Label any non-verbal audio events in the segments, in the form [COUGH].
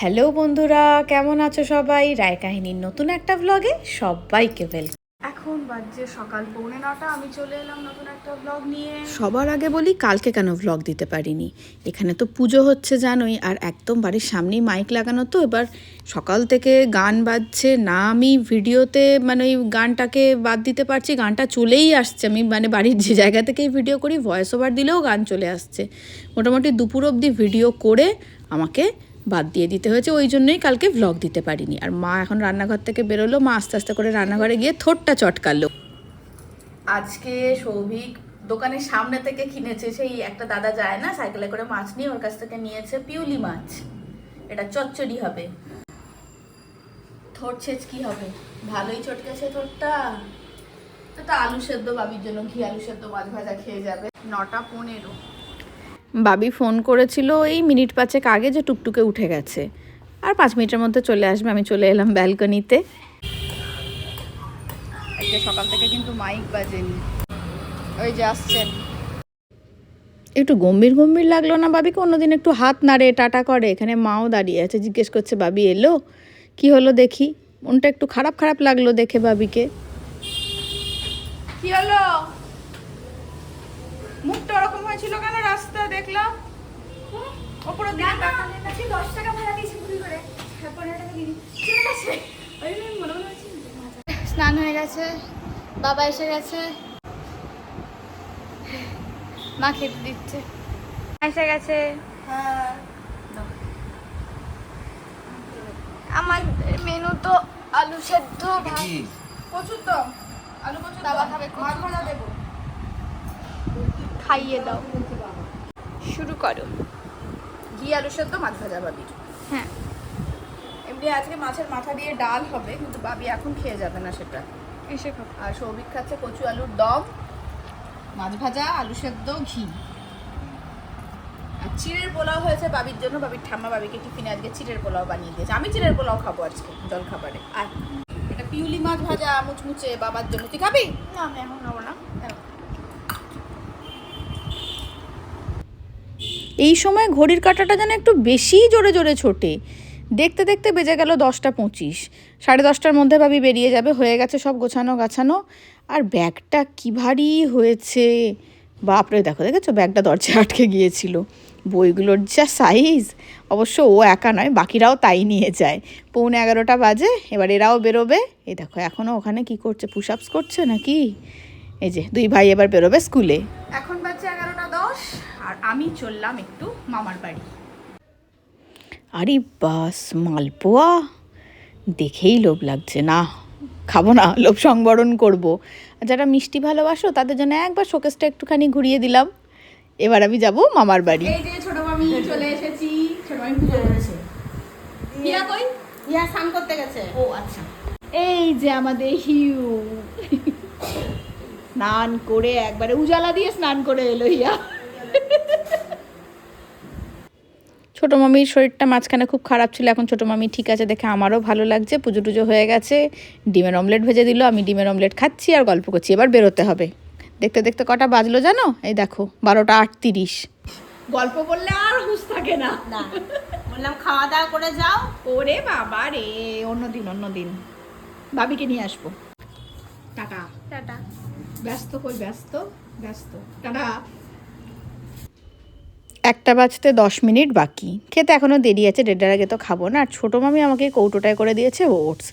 Hello বন্ধুরা কেমন আছো সবাই? রায় কাহিনীর নতুন একটা ব্লগে সবাইকে ওয়েলকাম এখন বাজছে সকাল পৌনে নটা আমি চলে এলাম নতুন একটা ব্লগ নিয়ে। সবার আগে বলি কালকে কেন ব্লগ দিতে পারিনি? এখানে তো পুজো হচ্ছে জানোই আর একদম বাড়ির সামনেই মাইক লাগানো তো এবার সকাল থেকে গান বাজছে না আমি ভিডিওতে মানে ওই গানটাকে বাদ দিতে পারছি গানটা চলেই আসছে। আমি মানে বাড়ির যে জায়গা থেকেই ভিডিও করি ভয়েস ওভার দিলেও গান চলে আসছে। মোটামুটি দুপুর অবধি ভিডিও করে আমাকে বাদ দিয়ে দিতে হয়েছে, ওই জন্যই কালকে ভ্লগ দিতে পারিনি। আর মা এখন রান্নাঘর থেকে বেরোলো, মা আস্তে আস্তে করে রান্নাঘরে গিয়ে থোটটা চটকালো। আজকে সৌভিক দোকানের সামনে থেকে কিনেছে, সেই একটা দাদা যায় না, সাইকেলে করে মাছ নিয়ে ওর কাছ থেকে নিয়েছে পিউলি মাছ। এটা চচ্চড়ি হবে। থোট ছেচ কি হবে? ভালোই চটকেছে থোটটা এটা আলু সেদ্ধ, বাবির জন্য ঘি আলু সেদ্ধ, মাছ ভাজা খেয়ে যাবে। নটা পনেরো। বাবি ফোন করেছিল এই মিনিট পাঁচেক আগে যে টুকটুকে উঠে গেছে। আর পাঁচ মিনিটের মধ্যে চলে আসবে আমি চলে এলাম ব্যালকনিতে। আজকে সকাল থেকে কিন্তু মাইক বাজেনি। ওই যে আসছেন। একটু গম্ভীর গম্ভীর লাগল না বাবিকে? অন্যদিন একটু হাত নাড়ে টাটা করে। এখানে মাও দাঁড়িয়ে আছে জিজ্ঞেস করছে বাবি এলো? কি হলো দেখি? মনটা একটু খারাপ খারাপ লাগল দেখে বাবিকে। কি হলো? মুখটা ওরকম হয়েছিল কেন? রাস্তা দেখলাম। ওপরের দিকে তাকালে দশ টাকা ভাড়া দিয়েছি ঘুরি করে? পনেরো টাকা দিয়ে দিই। চলে গেছে ওই মনে মনে হচ্ছে, স্নান হয়ে গেছে। বাবা এসে গেছে। মা খেতে দিচ্ছে। এসে গেছে। আমার মেনু তো আলু সেদ্ধ ভাত। প্রচুর তো আলু প্রচুর বাবা খাবে মাছ ভাজা দেবো। খাইয়ে দাও। শুরু করো। ঘি আলু সেদ্ধ মাছ ভাজা বাবি হ্যাঁ। এমনি আজকে মাছের মাথা দিয়ে ডাল হবে কিন্তু বাবি এখন খেয়ে যাবে না সেটা। এসে আর সৌভিক খাচ্ছে কচু আলুর দম মাছ ভাজা আলু সেদ্ধ ঘি। আর চিড়ের পোলাও হয়েছে বাবির জন্য বাবির ঠাম্মা বাবিকে টিফিনে আজকে চিড়ের পোলাও বানিয়ে দিয়েছে। আমি চিড়ের পোলাও খাব আজকে জল খাবারে আর এটা পিউলি মাছ ভাজা মুচমুচে বাবার জন্য। তুই খাবি? না আমি এখন খাব না। এই সময় ঘড়ির কাঁটাটা যেন একটু বেশিই জোরে জোরে ছোটে। দেখতে দেখতে বেজে গেল দশটা পঁচিশ। সাড়ে দশটার মধ্যে ভাবি বেরিয়ে যাবে, হয়ে গেছে সব গোছানো গাছানো। আর ব্যাগটা কি ভারী হয়েছে। বাপরে, দেখো, দেখেছ? ব্যাগটা দরজায় আটকে গিয়েছিল। বইগুলোর যা সাইজ অবশ্য ও একা নয়, বাকিরাও তাই নিয়ে যায়। পৌনে এগারোটা বাজে, এবার এরাও বেরোবে। এই দেখো এখনও ওখানে কি করছে? পুশ আপস করছে নাকি? এই যে, দুই ভাই এবার বেরোবে স্কুলে এখন বাজছে এগারোটা দশ আর আমি চললাম একটু মামার বাড়ি। আরে বাস মালপোয়া? দেখেই লোভ লাগছে না খাব না লোভ সংবরণ করব। আর যারা মিষ্টি ভালোবাসো তাদের জন্য একবার শোকেসটা একটুখানি ঘুরিয়ে দিলাম। এবার আমি যাব মামার বাড়ি। এই যে ছোট মামি চলে এসেছি ছোট মামি পুজো করেছে। হিয়া কই? ইয়া স্নান করতে গেছে। ও আচ্ছা। এই যে আমাদের হিউ। স্নান করে একবারে উজালা দিয়ে স্নান করে এলো হিয়া। ছোট মামির শরীরটা মাঝখানে খুব খারাপ ছিল এখন ছোটো মামি ঠিক আছে দেখে আমারও ভালো লাগছে পুজো টুজো হয়ে গেছে ডিমের অমলেট ভেজে দিল আমি ডিমের অমলেট খাচ্ছি আর গল্প করছি এবার বেরোতে হবে। দেখতে দেখতে কটা বাজলো জানো? এই দেখো বারোটা আটত্রিশ। গল্প করলে আর হুঁশ থাকে না। না বললাম খাওয়া দাওয়া করে যাও। ওরে বাবা রে অন্যদিন অন্যদিন। ভাবিকে নিয়ে আসব। Tata tata. ব্যস্ত কই ব্যস্ত? ব্যস্ত। টাটা। একটা বাজতে দশ মিনিট বাকি। খেতে এখনও দেরি আছে, দেড়টার আগে তো খাব না। আর ছোটো মামি আমাকে কৌটোটায় করে দিয়েছে ওটস।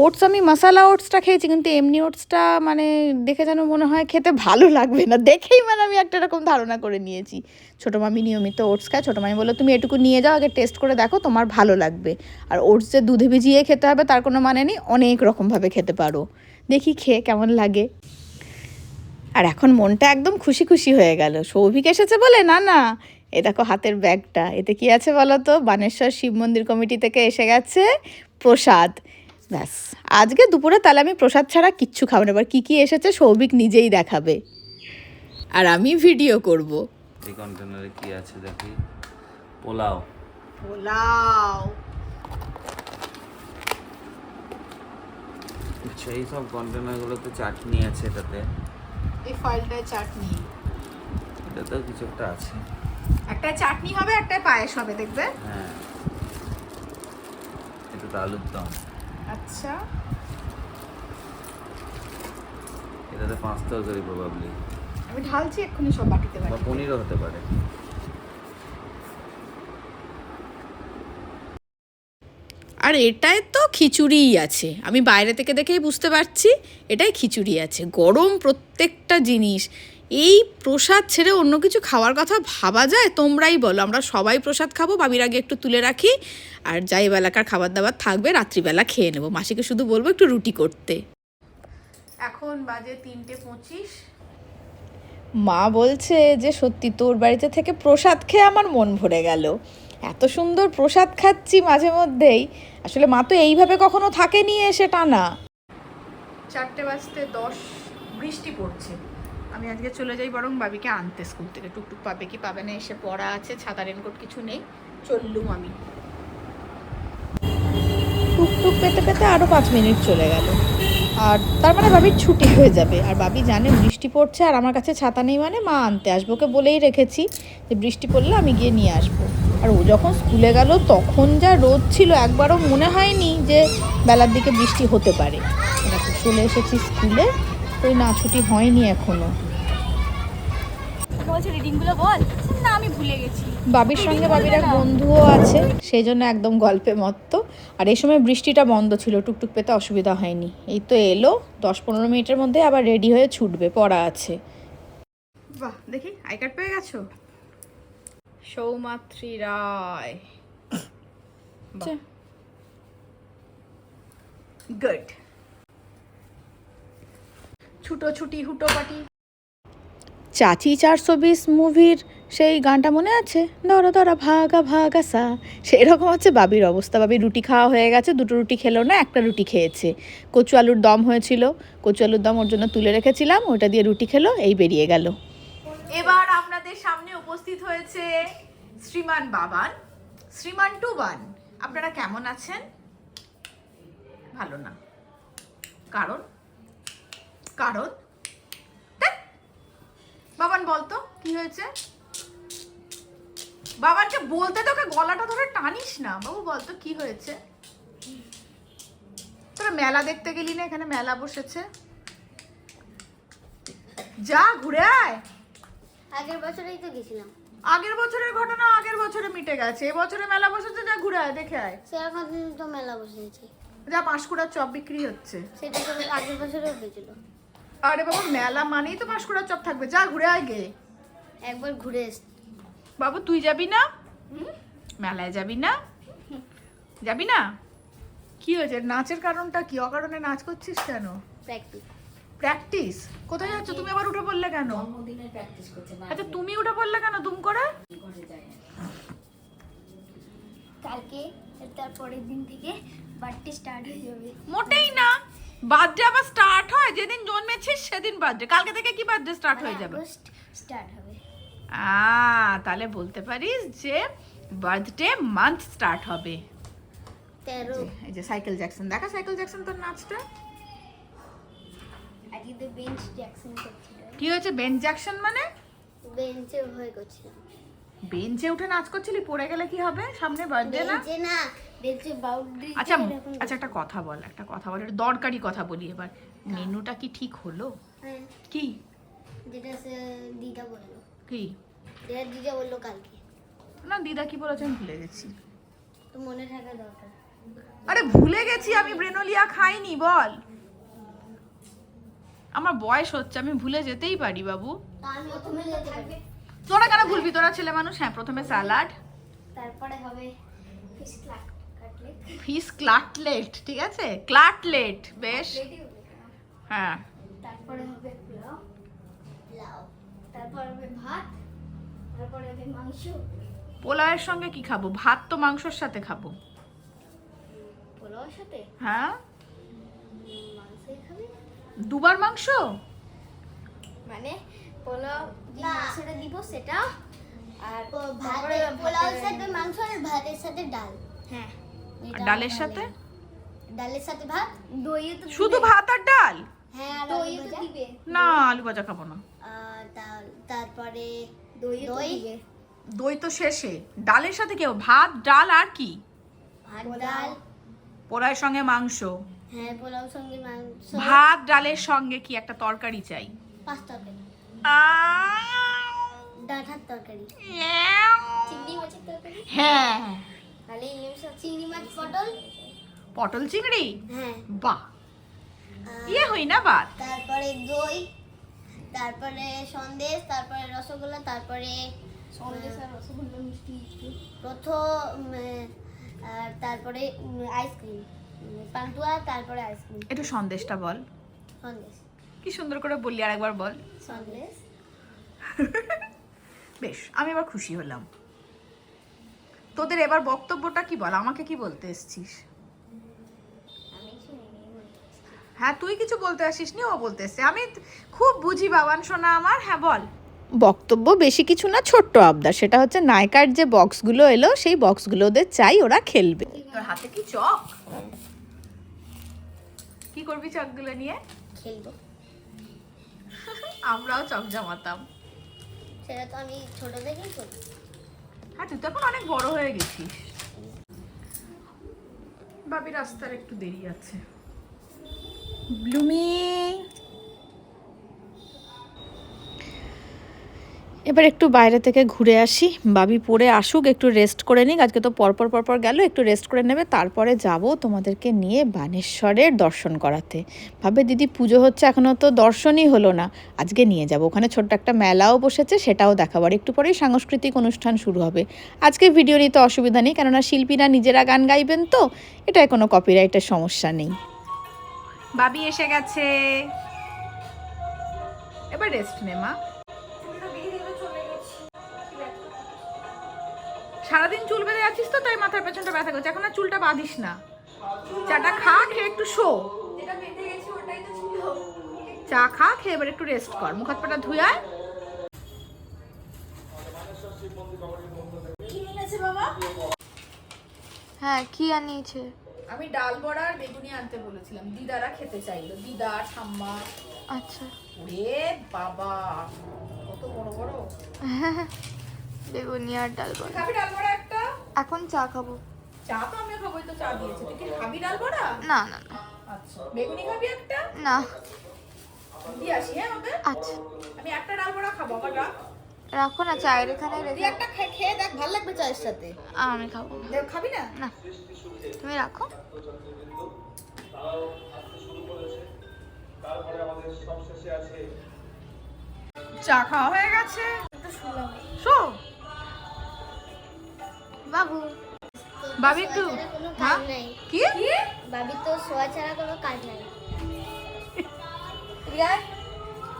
ওটস আমি মশালা ওটসটা খেয়েছি, কিন্তু এমনি ওটসটা মানে দেখে যেন মনে হয় খেতে ভালো লাগবে না। দেখেই মানে আমি একটা রকম ধারণা করে নিয়েছি। ছোটো মামি নিয়মিত ওটস খায়। ছোটো মামি বলল, তুমি এটুকু নিয়ে যাও, আগে টেস্ট করে দেখো, তোমার ভালো লাগবে। আর ওটস যে দুধে ভিজিয়ে খেতে হবে, তার কোনো মানে নেই, অনেক রকমভাবে খেতে পারো। দেখি খেয়ে কেমন লাগে। আর এখন মনটা একদম খুশি খুশি হয়ে গেল। সৌভিক এসেছে বলে, না না এ দেখো হাতের ব্যাগটা। এতে কি আছে বলো তো? বানেশ্বর শিব মন্দির কমিটি থেকে এসে গেছে প্রসাদ। ব্যাস। আজকে দুপুরে তাহলে আমি প্রসাদ ছাড়া কিচ্ছু খাব না। এবার কী কী এসেছে সৌভিক নিজেই দেখাবে। আর আমি ভিডিও করব। এই কন্টেনারে কি আছে দেখি? পোলাও। পোলাও। আচ্ছা এই সব কন্টেনারগুলোতে চাটনি আছে এটাতে। এই ফাইলটায় চাটনি। এটাতেও কিছু একটা আছে। একটা চাটনি হবে একটা পায়েস হবে দেখবে? হ্যাঁ। সাথে আলুর দম। আচ্ছা। এটাতে পাঁচ তরকারি প্রবাবলি আমি ঢালছি এক্ষুনি সব বাটিতে বা বাটিতে। পনিরও হতে পারে। আর এটাই তো খিচুড়িই আছে। আমি বাইরে থেকে দেখেই বুঝতে পারছি এটাই খিচুড়ি আছে। গরম প্রত্যেকটা জিনিস। এই প্রসাদ ছেড়ে অন্য কিছু খাওয়ার কথা ভাবা যায়? তোমরাই বলো। আমরা সবাই প্রসাদ খাব বাবির আগে একটু তুলে রাখি। আর যাই বেলাকার খাবার দাবার থাকবে রাত্রিবেলা খেয়ে নেব। মাসিকে শুধু বলব একটু রুটি করতে। এখন বাজে তিনটে পঁচিশ। মা বলছে যে সত্যি তোর বাড়িতে থেকে প্রসাদ খেয়ে আমার মন ভরে গেল। এত সুন্দর প্রসাদ খাচ্ছি মাঝে মধ্যেই। আসলে মা তো এইভাবে কখনো থাকেনি এসে টানা চারটে বাজতে দশ বৃষ্টি পড়ছে। আমি আজকে চলে যাই বরং বাবিকে আনতে স্কুল থেকে। টুকটুক পাবে কি পাবে না, এসে পড়া আছে ছাতা রেনকোট কিছু নেই, চললুম আমি। টুকটুক পেতে পেতে আরও পাঁচ মিনিট চলে গেল। আর তার মানে বাবির ছুটি হয়ে যাবে। আর বাবি জানে বৃষ্টি পড়ছে, আর আমার কাছে ছাতা নেই মানে মা আনতে আসব। ওকে বলেই রেখেছি যে বৃষ্টি পড়লে আমি গিয়ে নিয়ে আসব। আর ও যখন স্কুলে গেল, তখন যা রোদ ছিল, একবারও মনে হয়নি যে বেলার দিকে বৃষ্টি হতে পারে। চলে এসেছি স্কুলে। ওই না ছুটি হয়নি এখনও। বলছে রিডিংগুলো বল? না আমি ভুলে গেছি। বাবির সঙ্গে বাবির এক বন্ধুও আছে সেই জন্য একদম গল্পে মত্ত। আর এই সময় বৃষ্টিটা বন্ধ ছিল টুকটুক পেতে অসুবিধা হয়নি। এই তো এলো দশ পনেরো মিনিটের মধ্যে আবার রেডি হয়ে ছুটবে পড়া আছে। বাহ দেখি আই কার্ড পেয়ে গেছো? সৌমাত্রী রায়। গুড ছুটোছুটি হুটোপাটি। চাচি চারশো বিশ মুভির সেই গানটা মনে আছে? ধরো ধরো, ভাগা ভাগা সা। সেই রকম হচ্ছে বাবির অবস্থা। বাবির রুটি খাওয়া হয়ে গেছে, দুটো রুটি খেলো না, একটা রুটি খেয়েছে। কচু আলুর দম হয়েছিল। কচু আলুর দম ওর জন্য তুলে রেখেছিলাম, ওটা দিয়ে রুটি খেলো, এই বেরিয়ে গেল। এবার আপনাদের সামনে উপস্থিত হয়েছে শ্রীমান বাবান, শ্রীমান টু বান আপনারা কেমন আছেন? ভালো না। কারণ? কারণ? বাবান বলতো কি হয়েছে? বাবানকে বলতে তোকে গলাটা ধরে টানিস না। বাবু বলতো কি হয়েছে? তোরা মেলা দেখতে গেলি না এখানে মেলা বসেছে? যা ঘুরে আয়। আগের বছরেই তো গেছিলাম। আগের বছরের ঘটনা আগের বছরে মিটে গেছে। এবছরে মেলা বসেছে যা ঘুরে আয় দেখে আয়। সেরকম তো মেলা বসেছে। যা পাঁশকুড়ার চপ বিক্রি হচ্ছে। সেটা তো আগের বছরেও হয়েছিল। আরে বাবা মেলা মানেই তো পাঁশকুড়ার চপ থাকবে। যা ঘুরে আগে একবার ঘুরে বাবু তুই যাবি না? মেলায় যাবি না? যাবি না? কি হয়েছে? নাচের কারণটা কি? অকারণে নাচ করছিস কেন? প্র্যাকটিস প্র্যাকটিস কোথায় যাচ্ছ? তুমি আবার উঠে পড়লে কেন? আচ্ছা তুমি উঠে পড়লে কেন? তুম করে? কালকে তারপরের দিন থেকে বার্থডে স্টার্ট হয়ে যাবে। মোটেই না। বার্থডে আবার স্টার্ট হয় যেদিন জন্মেছিস সেদিন বার্থডে। কালকে থেকে কি বার্থডে স্টার্ট হয়ে যাবে? স্টার্ট হবে। আ তাহলে বলতে পারিস যে বার্থডে মান্থ স্টার্ট হবে। এই যে সাইকেল জ্যাকসন। দেখা সাইকেল জ্যাকসন তোর নাচটা? কি হয়েছে? বেঞ্চ জ্যাকসন মানে? বেঞ্চে হয়ে করছিলাম বেঞ্চে উঠে নাচ করছিলি পড়ে গেলে কি হবে? সামনে বার্থডে না? আচ্ছা আচ্ছা একটা কথা বল একটা কথা বল একটা দরকারি কথা বলি এবার। মেনুটা কি ঠিক হলো? হ্যাঁ। কি? যেটা দিদা বলল। কি? দিদা বলল কালকে। না দিদা কি বলেছে আমি ভুলে গেছি। তো মনে থাকা দরকার। আরে ভুলে গেছি আমি ব্রেনোলিয়া খাইনি বল। আমার বয়স হচ্ছে আমি ভুলে যেতেই পারি বাবু। তার প্রথমে যেতে থাকবে তোরা কেন ভুলবি? তোরা ছেলে মানুষ হ্যাঁ প্রথমে স্যালাড। তারপরে হবে ফিশ কাটলেট ফিশ ক্লাটলেট ঠিক আছে? ক্লাটলেট বেশ। হ্যাঁ। তারপরে হবে পোলাও। পোলাও। তারপর হবে ভাত। তারপরে হবে মাংস। পোলাওয়ের সঙ্গে কি খাব? ভাত তো মাংসর সাথে খাব। সাথে? হ্যাঁ। দুবার মাংস? মানে পোলাও যে মাংসটা দিব সেটা। আর ভাতে পোলাওর সাথে মাংস আর ভাতের সাথে ডাল। হ্যাঁ। ডালের সাথে? ডালের সাথে ভাত? দইও তো শুধু ভাত আর ডাল? হ্যাঁ আর দইও তো দিবে। না আলু ভাজা খাব না। তারপরে দইও তো দই? দই তো শেষে। ডালের সাথে কেউ ভাত ডাল আর কি? ভাত ডাল। পোলাওয়ের সঙ্গে মাংস। হ্যাঁ পোলাও সঙ্গে মাংস। ভাত ডালের সঙ্গে কি একটা তরকারি চাই? পাঁচ তরকারি। ডাঁটার তরকারি। চিংড়ি মাছের তরকারি? হ্যাঁ। তাহলে ইলিশ চিংড়ি মাছ পটল। পটল চিংড়ি? হ্যাঁ। বাহ। ইয়ে হই না বাত তারপরে দই তারপরে সন্দেশ তারপরে রসগোল্লা তারপরে সন্দেশ আর রসগোল্লা মিষ্টি প্রথম আর তারপরে আইসক্রিম পান্তুয়া তারপরে আইসক্রিম একটু সন্দেশটা বল। সন্দেশ। কি সুন্দর করে বললি আর একবার বল বেশ আমি এবার খুশি হলাম। তোদের এবার বক্তব্যটা কি বল? আমাকে কি বলতে এসছিস। হ্যাঁ তুই কিছু বলতে আসিস নি ও বলতে এসছে। আমি খুব বুঝি বাবান শোনা আমার। হ্যাঁ বল। বক্তব্য বেশি কিছু না ছোট্ট আবদার। সেটা হচ্ছে নায়কার যে বক্সগুলো এলো সেই বক্সগুলো ওদের চাই ওরা খেলবে। তোর হাতে কি চক? কি করবি চকগুলো নিয়ে? খেলব। আমরাও চক জমাতাম সেটা তো আমি ছোট থেকেই করি। হ্যাঁ তুই তো এখন অনেক বড় হয়ে গেছিস। বাবি রাস্তার একটু দেরি আছে। ব্লুমি! এবার একটু বাইরে থেকে ঘুরে আসি। বাবি পরে আসুক, একটু রেস্ট করে নিক। আজকে তো পরপর পরপর গেল, একটু রেস্ট করে নেবে। তারপরে যাব তোমাদেরকে নিয়ে বানেশ্বরের দর্শন করাতে। ভাবে দিদি, পুজো হচ্ছে এখনও তো দর্শনই হলো না। আজকে নিয়ে যাব। ওখানে ছোট্ট একটা মেলাও বসেছে, সেটাও দেখাবো। আর একটু পরেই সাংস্কৃতিক অনুষ্ঠান শুরু হবে। আজকে ভিডিও নিতে অসুবিধা নেই, কেননা শিল্পীরা নিজেরা গান গাইবেন তো। এটায় কোনো কপিরাইটের সমস্যা নেই। বাবি এসে গেছে। এবার রেস্ট নে মা। সারাদিন চুল বেঁধে আছিস তো তাই মাথার পেছনটা ব্যথা করছে। এখন আর চুলটা বাঁধিস না। চাটা খা খেয়ে একটু শো। চা খা খেয়ে এবার একটু রেস্ট কর। মুখ হাত পাটা ধুয়ে আয়। হ্যাঁ কি আনিয়েছে? আমি ডাল বড়া আর বেগুনি আনতে বলেছিলাম। দিদারা খেতে চাইলো। দিদা ঠাম্মা। আচ্ছা। ওরে বাবা কত বড় বড়। [LAUGHS] বেগুনি আর ডাল বড়া। খাবি ডাল বড়া একটা? এখন চা খাব। চা তো আমি খাবোই তো চা দিয়েছে। তুই কি খাবি ডাল বড়া? না না না। আচ্ছা। বেগুনি খাবি একটা? না। দিয়ে আসি হ্যাঁ ওকে আচ্ছা। আমি একটা ডাল বড়া খাব আবার রাখ। রাখো না চায়ের এখানে রেখে একটা খেয়ে দেখ ভালো লাগবে চায়ের সাথে। আমি খাব। দেখ, খাবি না? না। তুমি রাখো। চা খাওয়া হয়ে গেছে। শো। বাবু। বাবি একটু হ্যাঁ? কি? বাবি তো শোয়া ছাড়া কোনো কাজ নাই।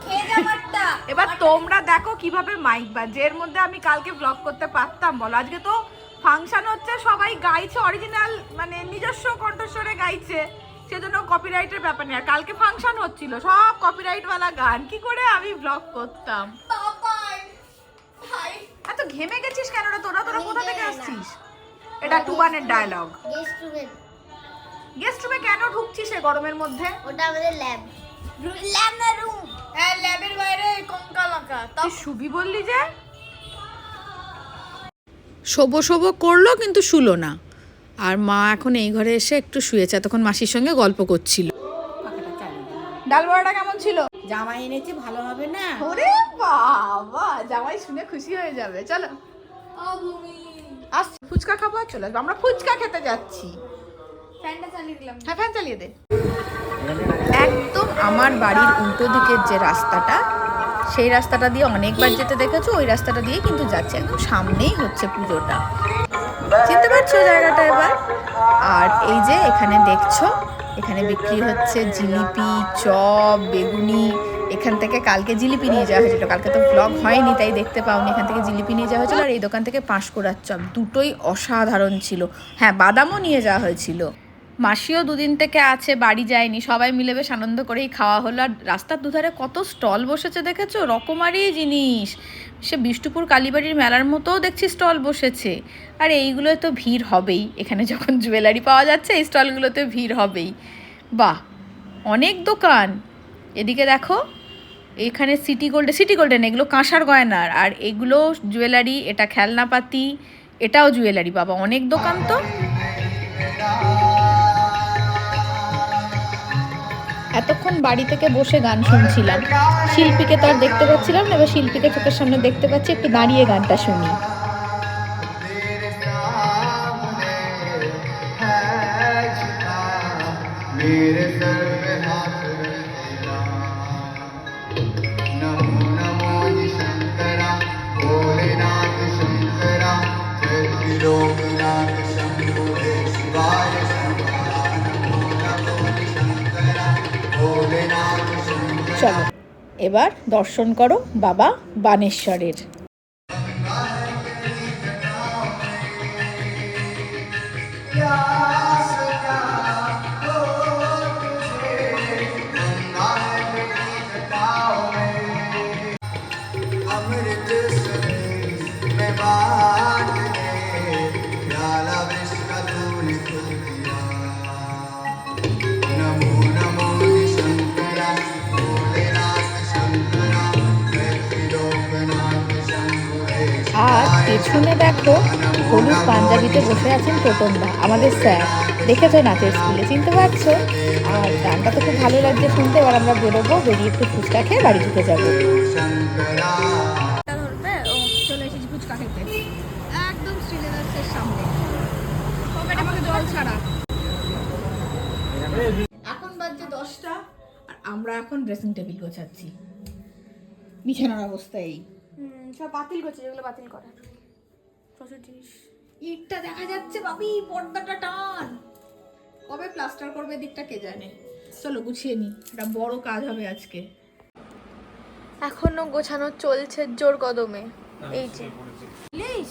[LAUGHS] এবার তোমরা দেখো কীভাবে মাইক বাজে এর মধ্যে আমি কালকে ব্লগ করতে পারতাম বলো। আজকে তো ফাংশন হচ্ছে সবাই গাইছে অরিজিনাল মানে নিজস্ব কণ্ঠস্বরে গাইছে। সেজন্য কপিরাইটের ব্যাপার নেই। আর কালকে ফাংশন হচ্ছিল সব কপিরাইট ওয়ালা গান। কি করে আমি ব্লগ করতাম? ঘেমে গেছিস কেন রে? তোরা তোরা কোথা থেকে আসছিস? এটা টুবানের ডায়লগ গেস্ট রুমে গেস্ট রুমে কেন ঢুকছিস এই গরমের মধ্যে? ওটা আমাদের ল্যাব ল্যাব না রুম হ্যাঁ ল্যাবের বাইরে কঙ্কা লঙ্কা তুই শুবি বললি যে? শোবো শোবো করল কিন্তু শুলো না। আর মা এখন এই ঘরে এসে একটু শুয়েছে তখন মাসির সঙ্গে গল্প করছিল। ডাল বড়াটা কেমন ছিল? জামাই এনেছি ভালো হবে না। ওরে বাবা জামাই শুনে খুশি হয়ে যাবে। চলো। আসছি ফুচকা খাব আর চলে আসব। আমরা ফুচকা খেতে যাচ্ছি। ফ্যানটা চালিয়ে দিলাম। হ্যাঁ ফ্যান চালিয়ে দে। একদম আমার বাড়ির উল্টো দিকের যে রাস্তাটা সেই রাস্তাটা দিয়ে অনেকবার যেতে দেখেছ? ওই রাস্তাটা দিয়ে কিন্তু যাচ্ছে। একদম সামনেই হচ্ছে পুজোটা। চিনতে পারছ জায়গাটা এবার? আর এই যে এখানে দেখছ এখানে বিক্রি হচ্ছে জিলিপি, চপ, বেগুনি। এখান থেকে কালকে জিলিপি নিয়ে যাওয়া হয়েছিল। কালকে তো ব্লগ হয়নি, তাই দেখতে পাওনি। এখান থেকে জিলিপি নিয়ে যাওয়া হয়েছিল আর এই দোকান থেকে পাঁশকুড়ার চপ। দুটোই অসাধারণ ছিল। হ্যাঁ বাদামও নিয়ে যাওয়া হয়েছিল। মাসিও দুদিন থেকে আছে, বাড়ি যায়নি, সবাই মিলে বেশ আনন্দ করেই খাওয়া হলো। আর রাস্তার দুধারে কত স্টল বসেছে দেখেছ? রকমারি জিনিস। সে বিষ্ণুপুর কালীবাড়ির মেলার মতোও দেখছি স্টল বসেছে। আর এইগুলোয় তো ভিড় হবেই। এখানে যখন জুয়েলারি পাওয়া যাচ্ছে, এই স্টলগুলোতে ভিড় হবেই। বাহ! অনেক দোকান। এদিকে দেখো, এখানে সিটি গোল্ডে সিটি গোল্ডেন, এগুলো কাঁসার গয়নার। আর এগুলো জুয়েলারি, এটা খেলনাপাতি, এটাও জুয়েলারি, বাবা। অনেক দোকান তো। বাড়ি থেকে বসে গান শুনছিলাম শিল্পীকে তো আর দেখতে পাচ্ছিলাম না এবার শিল্পীকে চোখের সামনে দেখতে পাচ্ছি একটু দাঁড়িয়ে গানটা শুনি मेरे सर চলো। এবার দর্শন করো বাবা বানেশ্বরের। হলুদ পাঞ্জাবিতে বসে আছেন প্রথমবার আমাদের স্যার। দেখেছ নাচের স্কুলে চিনতে পারছ? আর গানটা তো খুব ভালো লাগছে শুনতে এবার আমরা বেরোবো বেরিয়ে একটু ফুচকা খেয়ে বাড়ি ঢুকে যাব। একদম জল ছাড়া। এখন বাজে দশটা আর আমরা এখন ড্রেসিং টেবিল গোছাচ্ছি। বিছানার অবস্থা এই। সব বাতিল করছে যেগুলো বাতিল করার প্রচুর জিনিস। ইটটা দেখা যাচ্ছে বাবি পর্দাটা টান। কবে প্লাস্টার করবে দিকটা কে জানে? চলো গুছিয়ে নি একটা বড় কাজ হবে আজকে। এখনও গোছানো চলছে জোর কদমে। এই যে।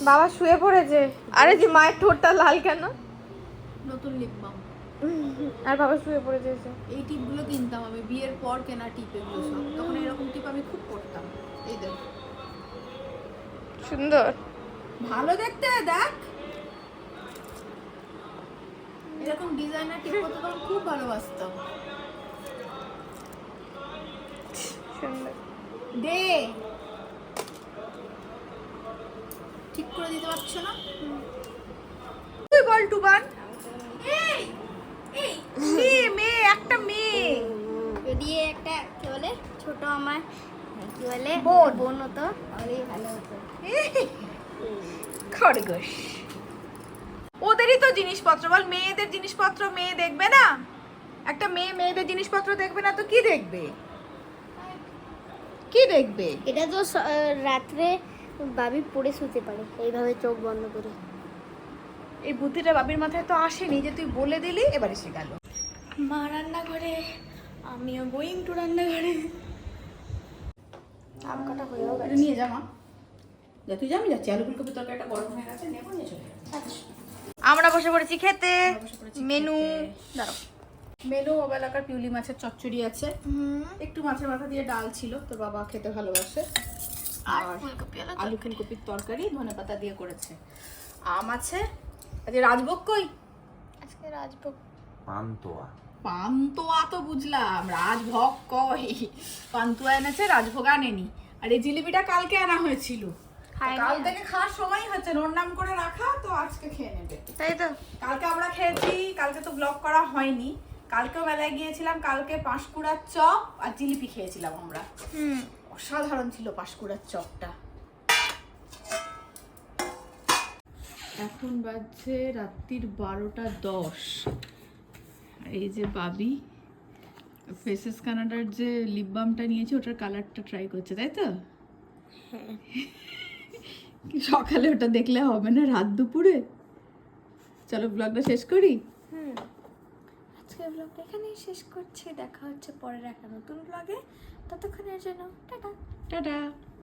বাবা শুয়ে পড়েছে। আরে যে মায়ের ঠোঁটটা লাল কেন? নতুন লিপ বাম আর বাবা শুয়ে পড়েছে এসে। এই টিপগুলো কিনতাম আমি বিয়ের পর কেনা টিপ এগুলো সব। তখন এরকম টিপ আমি খুব পরতাম এই দেখ। সুন্দর। ভালো দেখতে দেখ। এরকম ডিজাইনার টিপ করতে তখন খুব ভালোবাসতাম দে। ঠিক করে দিতে পারছ না? তুই বল টুবান। এই মেয়ে মেয়ে একটা মেয়ে। যদি একটা কি বলে ছোট আমার কি বলে বোন। বোন হতো তাহলেই ভালো হতো। খরগোশ। ওদেরই তো জিনিসপত্র বল মেয়েদের জিনিসপত্র মেয়ে দেখবে না? একটা মেয়ে মেয়েদের জিনিসপত্র দেখবে না তো কি দেখবে? কি দেখবে? এটা তো রাত্রে বাবি পড়ে শুতে পারে এইভাবে চোখ বন্ধ করে। এই বুদ্ধিটা বাবির মাথায় তো আসেনি যে তুই বলে দিলি এবার এসে গেল। মা রান্নাঘরে আমিও গোয়িং টু রান্নাঘরে। আম কাটা হয়েও গেছে। নিয়ে যা মা। তুই যা আমি যাচ্ছি। আলু ফুলকপি তরকারিটা গরম হয়ে গেছে নেব নিয়ে চলে আমরা বসে পড়েছি খেতে। মেনু দাঁড়াও। মেনু ওবেলাকার পিউলি মাছের চচ্চড়ি আছে। একটু মাছের মাথা দিয়ে ডাল ছিল তোর বাবা খেতে ভালোবাসে। আর আলু ফুলকপির তরকারি ধনে পাতা দিয়ে করেছে। আম আছে। আজকে রাজভোগ কই? আজকে রাজভোগ। পান্তোয়া। পান্তুয়া তো বুঝলাম রাজভোগ কই? পান্তুয়া এনেছে রাজভোগ আনেনি। আর এই জিলিপিটা কালকে আনা হয়েছিল। কাল থেকে খাওয়ার সময় হচ্ছে ওর নাম করে রাখা তো আজকে খেয়ে নেবে। তাই তো। কালকে আমরা খেয়েছি কালকে তো ব্লগ করা হয়নি। কালকেও মেলায় গিয়েছিলাম কালকে পাঁশকুড়ার চপ আর জিলিপি খেয়েছিলাম আমরা। হুম। অসাধারণ ছিল পাঁশকুড়ার চপটা। এখন বাজছে রাত্রির বারোটা দশ। এই যে বাবি ফেসেস কানাডার যে লিপ বামটা নিয়েছে ওটার কালারটা ট্রাই করছে তাই তো? কি সকালে ওটা দেখলে হবে না রাত দুপুরে? চলো ব্লগটা শেষ করি? আজকে ব্লগটা এখানেই শেষ করছি দেখা হচ্ছে পরের একটা নতুন ব্লগে ততক্ষণের জন্য টাটা। টাটা।